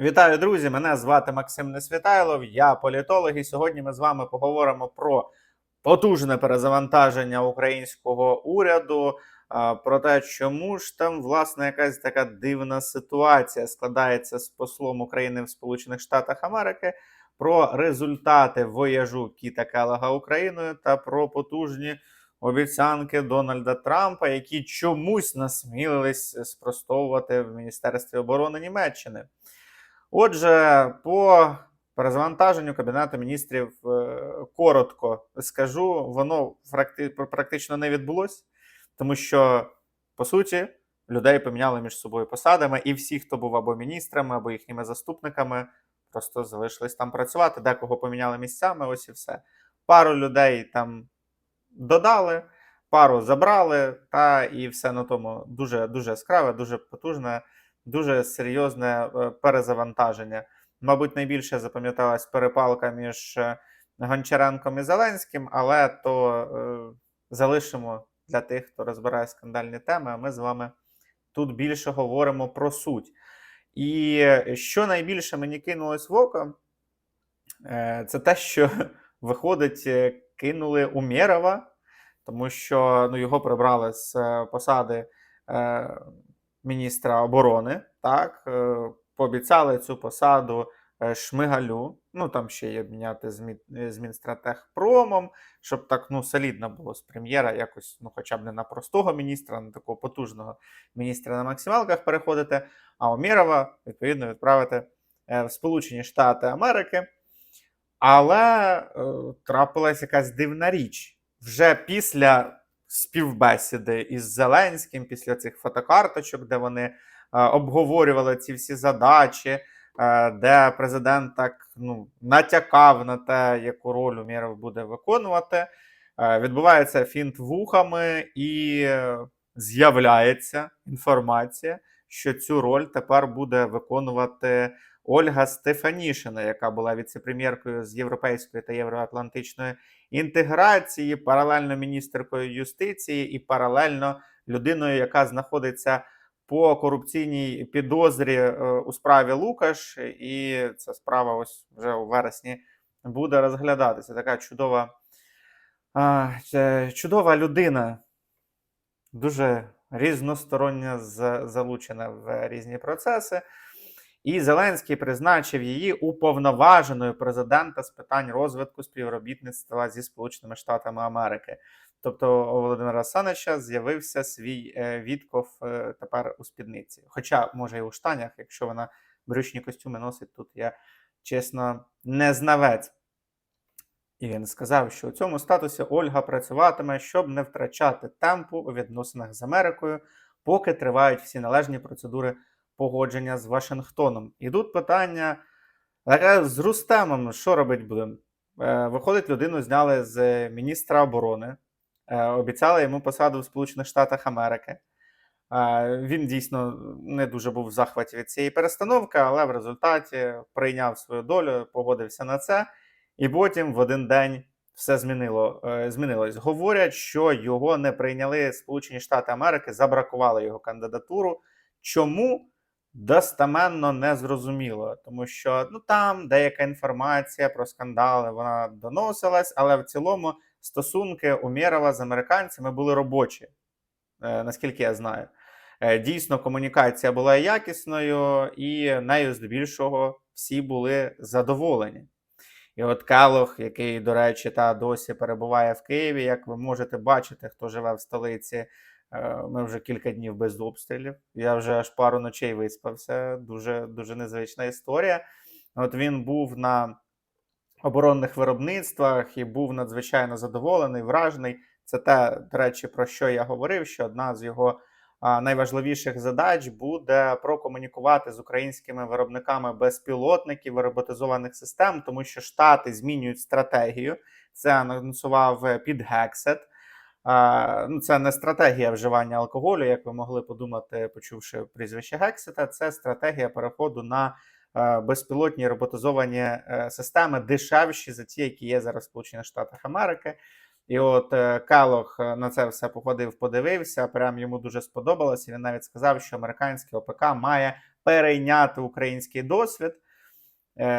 Вітаю, друзі! Мене звати Максим Несвітайлов, я політолог, і сьогодні ми з вами поговоримо про потужне перезавантаження українського уряду, про те, чому ж там власне якась така дивна ситуація складається з послом України в Сполучених Штатах Америки, про результати вояжу Кіта Келега Україною та про потужні обіцянки Дональда Трампа, які чомусь насмілились спростовувати в Міністерстві оборони Німеччини. Отже, по перезавантаженню Кабінету міністрів е, коротко скажу, воно практично не відбулось, тому що, по суті, людей поміняли між собою посадами, і всі, хто був або міністрами, або їхніми заступниками, просто залишились там працювати. Декого поміняли місцями, ось і все. Пару людей там додали, пару забрали, та і все на тому дуже дуже яскраве, дуже потужне, дуже серйозне е, перезавантаження. Мабуть, найбільше запам'яталась перепалка між е, Гончаренком і Зеленським, але то е, залишимо для тих, хто розбирає скандальні теми. А ми з вами тут більше говоримо про суть. І що найбільше мені кинулось в око, це те, що виходить, кинули Умєрова, тому що ну, його прибрали з посади міністра оборони. Так, е, пообіцяли цю посаду е, Шмигалю. Ну там ще є міняти з, Мі- е, з Мінстратегпромом, щоб так ну, солідно було з прем'єра, якось, ну, хоча б не на простого міністра, на такого потужного міністра на максималках переходити. А Умєрова, відповідно, відправити в Сполучені Штати Америки. Але е, трапилась якась дивна річ. Вже після співбесіди із Зеленським, після цих фотокарточок, де вони е, обговорювали ці всі задачі, е, де президент так ну, натякав на те, яку роль Умєров буде виконувати. Е, відбувається фінт вухами, і з'являється інформація, що цю роль тепер буде виконувати Ольга Стефанішина, яка була віце-прем'єркою з європейської та євроатлантичної інтеграції, паралельно міністеркою юстиції і паралельно людиною, яка знаходиться по корупційній підозрі е, у справі Лукаш, і ця справа ось вже у вересні буде розглядатися. Така чудова, чудова людина, дуже різносторонньо з- залучена в різні процеси. І Зеленський призначив її уповноваженою президента з питань розвитку співробітництва зі Сполученими Штатами Америки. Тобто у Володимира Санича з'явився свій е, відков е, тепер у спідниці. Хоча, може, і у штанях, якщо вона брючні костюми носить, тут я чесно не знавець. І він сказав, що у цьому статусі Ольга працюватиме, щоб не втрачати темпу у відносинах з Америкою, поки тривають всі належні процедури погодження з Вашингтоном. І тут питання таке з Рустемом, що робить будемо? Е, Виходить, людину зняли з міністра оборони, е, обіцяли йому посаду в Сполучених Штатах Америки. Е, Він дійсно не дуже був в захваті від цієї перестановки, але в результаті прийняв свою долю, погодився на це, і потім в один день все змінило, е, змінилось. Говорять, що його не прийняли Сполучені Штати Америки, забракували його кандидатуру. Чому? Достаменно не зрозуміло, тому що ну там деяка інформація про скандали вона доносилась, але в цілому стосунки Умєрова з американцями були робочі, е, наскільки я знаю. Е, Дійсно, комунікація була якісною, і нею здебільшого всі були задоволені. І от Келох, який, до речі, та досі перебуває в Києві, як ви можете бачити, хто живе в столиці, ми вже кілька днів без обстрілів. Я вже аж пару ночей виспався. Дуже, дуже незвична історія. От він був на оборонних виробництвах і був надзвичайно задоволений, вражений. Це те, до речі, про що я говорив, що одна з його найважливіших задач буде прокомунікувати з українськими виробниками безпілотників і роботизованих систем, тому що Штати змінюють стратегію. Це анонсував е, під Гексет. Ну, це не стратегія вживання алкоголю, як ви могли подумати, почувши прізвище Гексета. Це стратегія переходу на е, безпілотні роботизовані е, системи, дешевші за ті, які є зараз в Сполучених Штатах Америки. І от Келох е, на це все походив, подивився. Прям йому дуже сподобалось. Він навіть сказав, що американське ОПК має перейняти український досвід.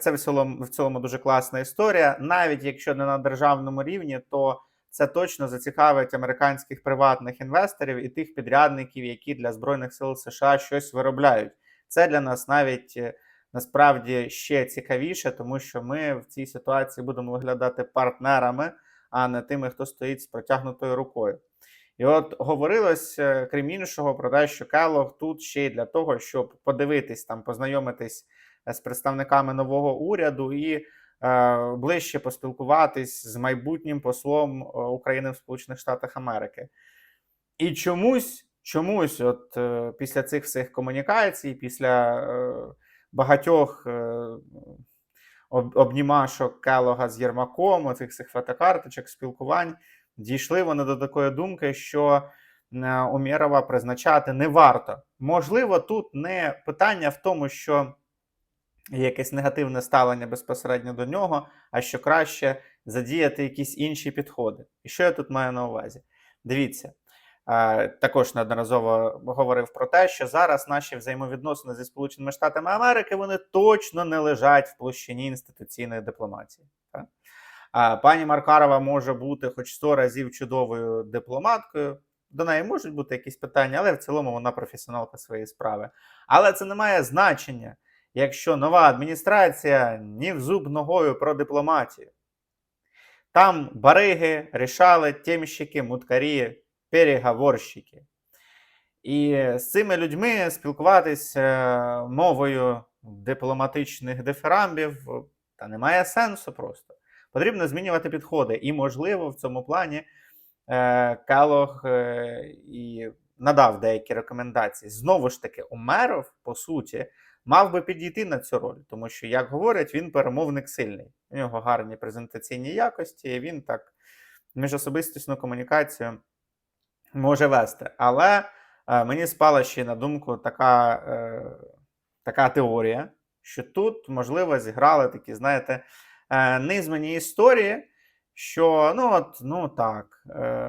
Це в цілому, в цілому дуже класна історія. Навіть якщо не на державному рівні, то це точно зацікавить американських приватних інвесторів і тих підрядників, які для Збройних сил США щось виробляють. Це для нас навіть е, насправді ще цікавіше, тому що ми в цій ситуації будемо виглядати партнерами, а не тими, хто стоїть з протягнутою рукою. І от говорилось, е, крім іншого, про те, що Келлог тут ще й для того, щоб подивитись там, познайомитись е, з представниками нового уряду і ближче поспілкуватись з майбутнім послом е, України в Сполучених Штатах Америки. І чомусь, чомусь, от е, після цих всіх комунікацій, після е, багатьох е, обнімашок Келога з Єрмаком, оцих всіх фотокарточок, спілкувань, дійшли вони до такої думки, що е, Умєрова призначати не варто. Можливо, тут не питання в тому, що якесь негативне ставлення безпосередньо до нього, а що краще задіяти якісь інші підходи. І що я тут маю на увазі? Дивіться. е, Також неодноразово говорив про те, що зараз наші взаємовідносини зі Сполученими Штатами Америки вони точно не лежать в площині інституційної дипломатії. Пані Маркарова може бути хоч 100 разів чудовою дипломаткою. До неї можуть бути якісь питання, але в цілому вона професіоналка своєї справи. Але це не має значення, якщо нова адміністрація ні в зуб ногою про дипломатію. Там бариги рішали темщики, муткарі, переговорщики. І з цими людьми спілкуватися е, мовою дипломатичних дифирамбів е, та немає сенсу просто. Потрібно змінювати підходи. І, можливо, в цьому плані е, Келог е, і надав деякі рекомендації. Знову ж таки, Умеров, по суті, мав би підійти на цю роль, тому що, як говорять, він перемовник сильний. У нього гарні презентаційні якості, і він так міжособистісну комунікацію може вести. Але е, мені спала ще на думку така, е, така теорія, що тут, можливо, зіграли такі, знаєте, е, низмані історії, що ну от, ну так. Е,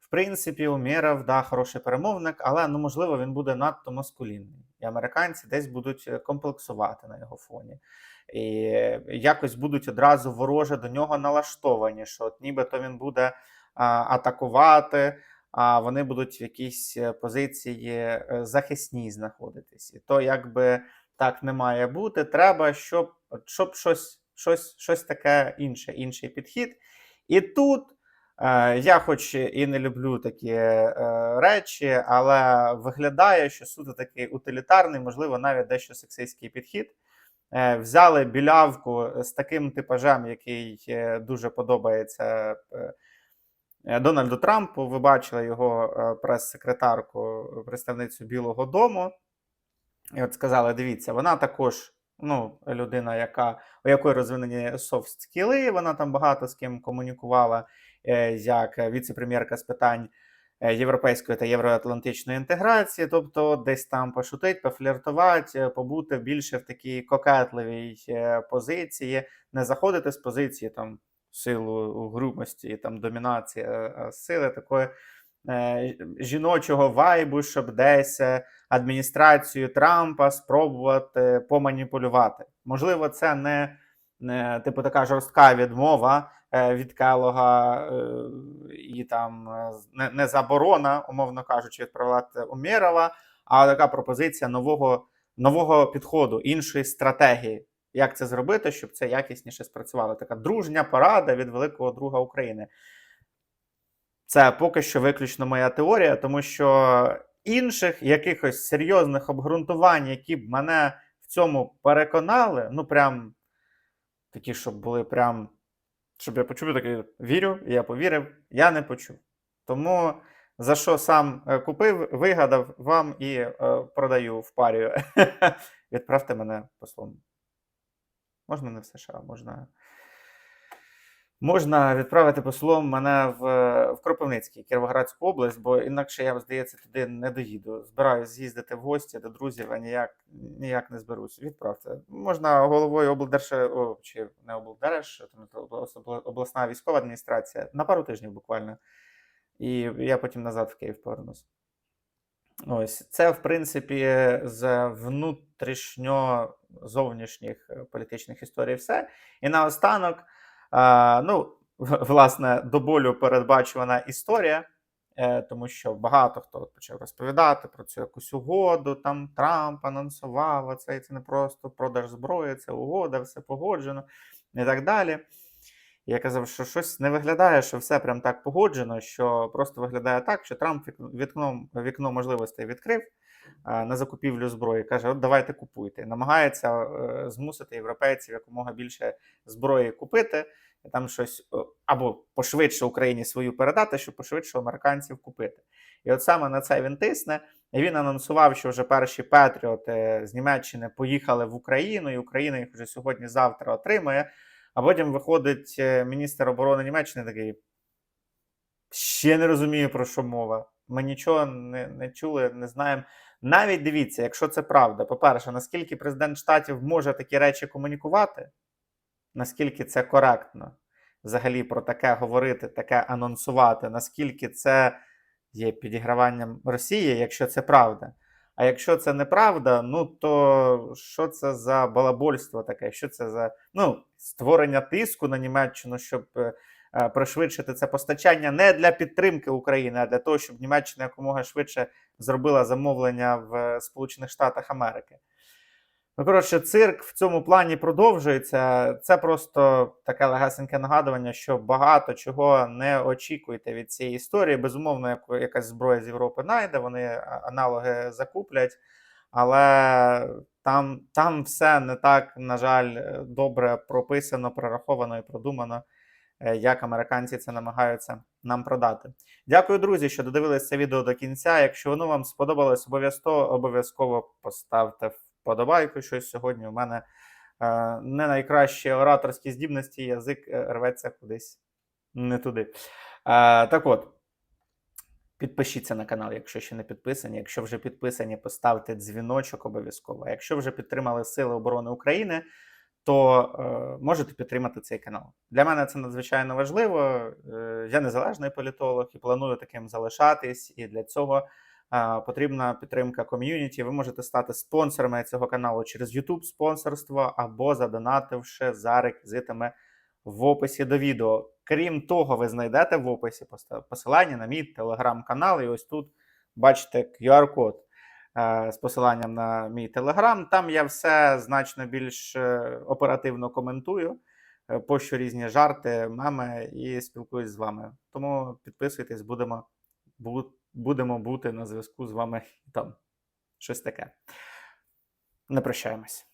в принципі, Умєров, да, хороший перемовник, але ну, можливо, він буде надто маскулінний. Американці десь будуть е, комплексувати на його фоні. І якось будуть одразу вороже до нього налаштовані, що от нібито він буде а, атакувати, а вони будуть в якійсь е, позиції е, захисній знаходитись. І то, якби так не має бути, треба, щоб, щоб щось, щось, щось таке інше, інший підхід. І тут. Е, Я, хоч і не люблю такі е, речі, але виглядає, що суто такий утилітарний, можливо, навіть дещо сексистський підхід. Е, Взяли білявку з таким типажем, який дуже подобається Дональду Трампу. Ви бачили його прес-секретарку, представницю Білого Дому. І от сказали: дивіться, вона також ну, людина, яка, у якої розвинені софт скіли, вона там багато з ким комунікувала як віце-прем'єрка з питань е, європейської та євроатлантичної інтеграції, тобто десь там пошутить, пофліртувати, е, побути більше в такій кокетливій е, позиції, не заходити з позиції там силу грубості там домінації, сили такої е, жіночого вайбу, щоб десь е, адміністрацію Трампа спробувати поманіпулювати. Можливо, це не, не типу така жорстка відмова е, від Келога е, і там е, не, не заборона, умовно кажучи, відправляти Умєрова, а така пропозиція нового, нового підходу, іншої стратегії. Як це зробити, щоб це якісніше спрацювало? Така дружня порада від великого друга України. Це поки що виключно моя теорія, тому що інших якихось серйозних обґрунтувань, які б мене в цьому переконали, ну прям такі, щоб були прям, щоб я почув, я такий вірю, я повірив, я не почув. Тому за що сам е, купив, вигадав вам і е, продаю в парі. Відправте мене послом. Можна не в США, можна. Можна відправити послом мене в, в Кропивницький, Кіровоградську область, бо інакше я, здається, туди не доїду. Збираюсь з'їздити в гості до друзів, а ніяк, ніяк не зберусь. Відправте. Можна головою облдерж... О, чи не облдерж, обласна військова адміністрація на пару тижнів буквально. І я потім назад в Київ повернусь. Ось це, в принципі, з внутрішньо-зовнішніх е, політичних історій все. І наостанок, ну, власне, до болю передбачувана історія, е, тому що багато хто почав розповідати про цю якусь угоду. Там Трамп анонсував, а це, це не просто продаж зброї, це угода, все погоджено і так далі. Я казав, що щось не виглядає, що все прям так погоджено, що просто виглядає так, що Трамп вікно, вікно можливостей відкрив на закупівлю зброї. Каже: от давайте купуйте. Намагається е, змусити європейців якомога більше зброї купити, там щось або пошвидше Україні свою передати, щоб пошвидше американців купити. І от саме на це він тисне. Він анонсував, що вже перші Петріоти з Німеччини поїхали в Україну, і Україна їх вже сьогодні-завтра отримає. А потім виходить е, міністр оборони Німеччини такий. Ще не розумію, про що мова. Ми нічого не, не чули, не знаємо. Навіть дивіться, якщо це правда, по-перше, наскільки президент штатів може такі речі комунікувати, наскільки це коректно взагалі про таке говорити, таке анонсувати, наскільки це є підіграванням Росії, якщо це правда. А якщо це неправда, ну то що це за балабольство таке? Що це за ну, створення тиску на Німеччину, щоб е, е, пришвидшити це постачання не для підтримки України, а для того, щоб Німеччина якомога швидше зробила замовлення в е, Сполучених Штатах Америки. Ну, коротше, цирк в цьому плані продовжується. Це просто таке легасеньке нагадування, що багато чого не очікуйте від цієї історії. Безумовно, якась зброя з Європи найде, вони аналоги закуплять, але там, там все не так, на жаль, е, добре прописано, прораховано і продумано, е, як американці це намагаються нам продати. Дякую, друзі, що додивились це відео до кінця. Якщо воно вам сподобалось, обов'язково обов'язково поставте вподобайку. Щось сьогодні у мене е, не найкращі ораторські здібності, язик е, рветься кудись не туди. Е, так от. Підпишіться на канал, якщо ще не підписані. Якщо вже підписані, поставте дзвіночок обов'язково. Якщо вже підтримали Сили оборони України, то е, можете підтримати цей канал. Для мене це надзвичайно важливо. Е, я незалежний політолог і планую таким залишатись. І для цього потрібна підтримка ком'юніті. Ви можете стати спонсорами цього каналу через YouTube спонсорство або задонативши за реквізитами в описі до відео. Крім того, ви знайдете в описі посилання на мій телеграм-канал. І ось тут бачите QR-код е, з посиланням на мій телеграм. Там я все значно більш е, оперативно коментую, е, пощу різні жарти, меми і спілкуюсь з вами. Тому підписуйтесь, будемо, бу- будемо бути на зв'язку з вами там. Щось таке. Не прощаємось.